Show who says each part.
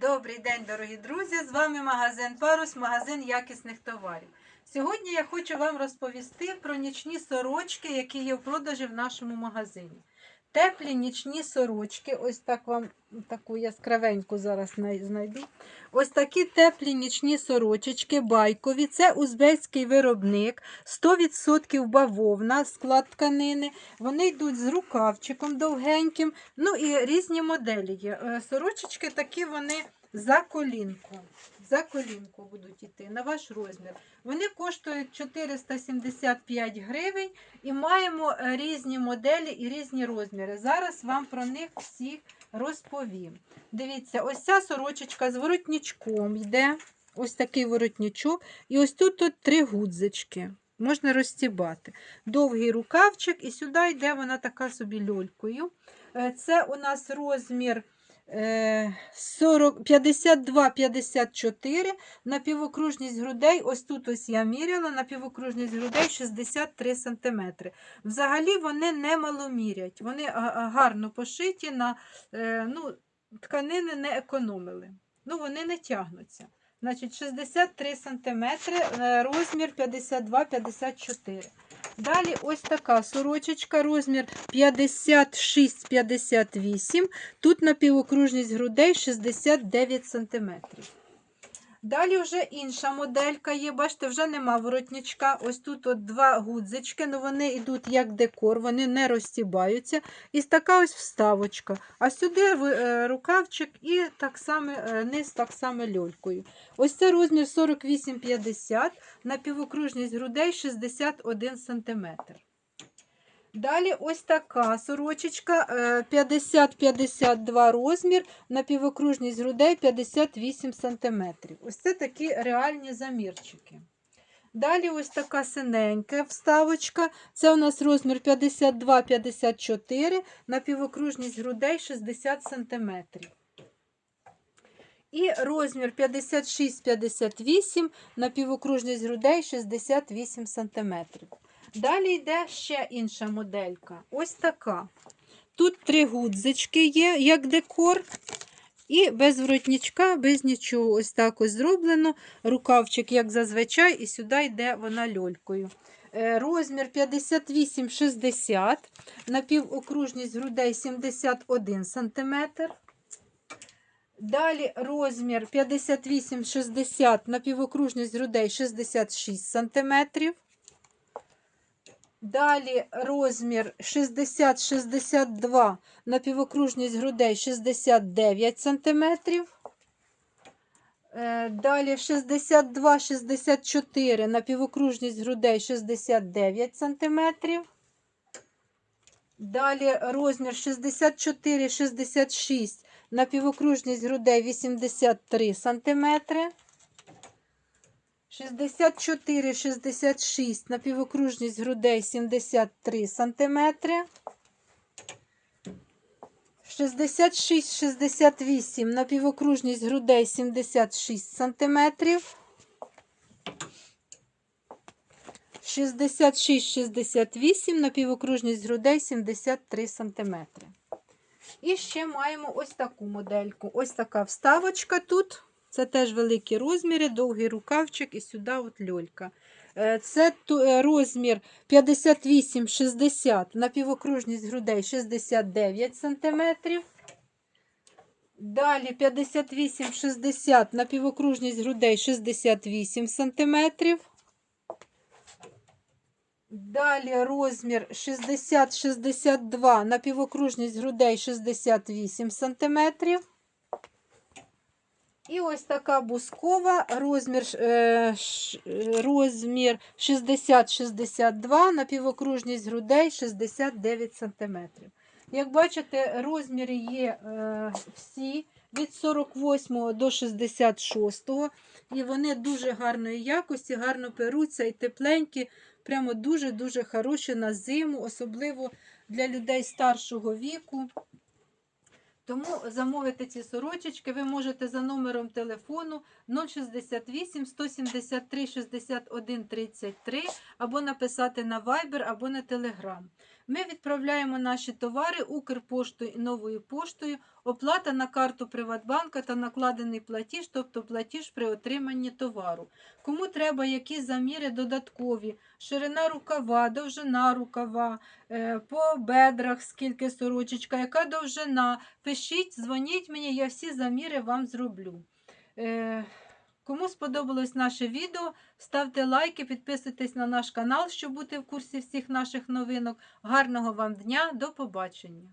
Speaker 1: Добрий день, дорогі друзі! З вами магазин Парус, магазин якісних товарів. Сьогодні я хочу вам розповісти про нічні сорочки, які є в продажі в нашому магазині. Теплі нічні сорочки, ось так вам таку яскравеньку зараз знайду. Ось такі теплі нічні сорочечки байкові. Це узбецький виробник, 100% бавовна, склад тканини. Вони йдуть з рукавчиком довгеньким. Ну і різні моделі є. Е, Сорочечки такі вони за колінку. За колінку будуть йти на ваш розмір. Вони коштують 475 гривень і маємо е, різні моделі і різні розміри. Зараз вам про них всі розповім. Дивіться, ось ця сорочечка з воротничком йде. Ось такий воротничок. І ось тут, тут три гудзички. Можна розстібати. Довгий рукавчик, і сюди йде вона така собі льолькою. Е, Це у нас розмір 40 52-54 на півокружність грудей. Ось тут ось я міряла на півокружність грудей 63 см. Взагалі вони не маломірять. Вони гарно пошиті, на, е, ну, тканини не економили. Ну, вони не тягнуться. Значить, 63 см, е, розмір 52-54. Далі ось така сорочечка, розмір 56-58. Тут на півокружність грудей 69 см. Далі вже інша моделька є. Бачите, вже нема воротничка. Ось тут от два гудзички, але вони йдуть як декор, вони не розстібаються. І така ось вставочка. А сюди е, рукавчик і так само, е, низ так само льолькою. Ось це розмір 48-50, на півокружність грудей 61 см. Далі ось така сорочечка е, 50-52 розмір, на півокружність грудей 58 см. Ось це такі реальні замірчики. Далі ось така синенька вставочка. Це у нас розмір 52-54, на півокружність грудей 60 см. І розмір 56-58 на півокружність грудей 68 см. Далі йде ще інша моделька. Ось така. Тут три гудзички є, як декор. І без воротничка, без нічого. Ось так ось зроблено. Рукавчик, як зазвичай, і сюди йде вона льолькою. Е, Розмір 58-60, напівокружність грудей 71 см. Далі розмір 58-60, напівокружність грудей 66 см. Далі розмір 60-62 на півокружність грудей 69 см. Далі 62-64 на півокружність грудей 69 см. Далі розмір 64-66 на півокружність грудей 83 см. 64-66 на півокружність грудей 73 см. 66-68 на півокружність грудей 76 см. 66-68 на півокружність грудей 73 см. І ще маємо ось таку модельку. Ось така вставочка тут. Це теж великі розміри, довгий рукавчик і сюди от льолька. Е, Це е, розмір 58-60 на півокружність грудей 69 см. Далі 58-60 на півокружність грудей 68 см. Далі розмір 60-62 на півокружність грудей 68 см. І ось така бускова, розмір, е, розмір 60-62 на півокружність грудей 69 см. Як бачите, розміри є е, всі від 48 до 66, і вони дуже гарної якості, гарно перуться і тепленькі, прямо дуже-дуже хороші на зиму, особливо для людей старшого віку. Тому замовити ці сорочечки ви можете за номером телефону 068 173 61 33 або написати на Viber, або на Telegram. Ми відправляємо наші товари Укрпоштою і новою поштою, оплата на карту Приватбанка та накладений платіж, тобто платіж при отриманні товару. Кому треба які заміри додаткові, ширина рукава, довжина рукава, е, по бедрах, скільки сорочечка, яка довжина. Пишіть, дзвоніть мені, я всі заміри вам зроблю. Кому сподобалось наше відео, ставте лайки, підписуйтесь на наш канал, щоб бути в курсі всіх наших новинок. Гарного вам дня, до побачення!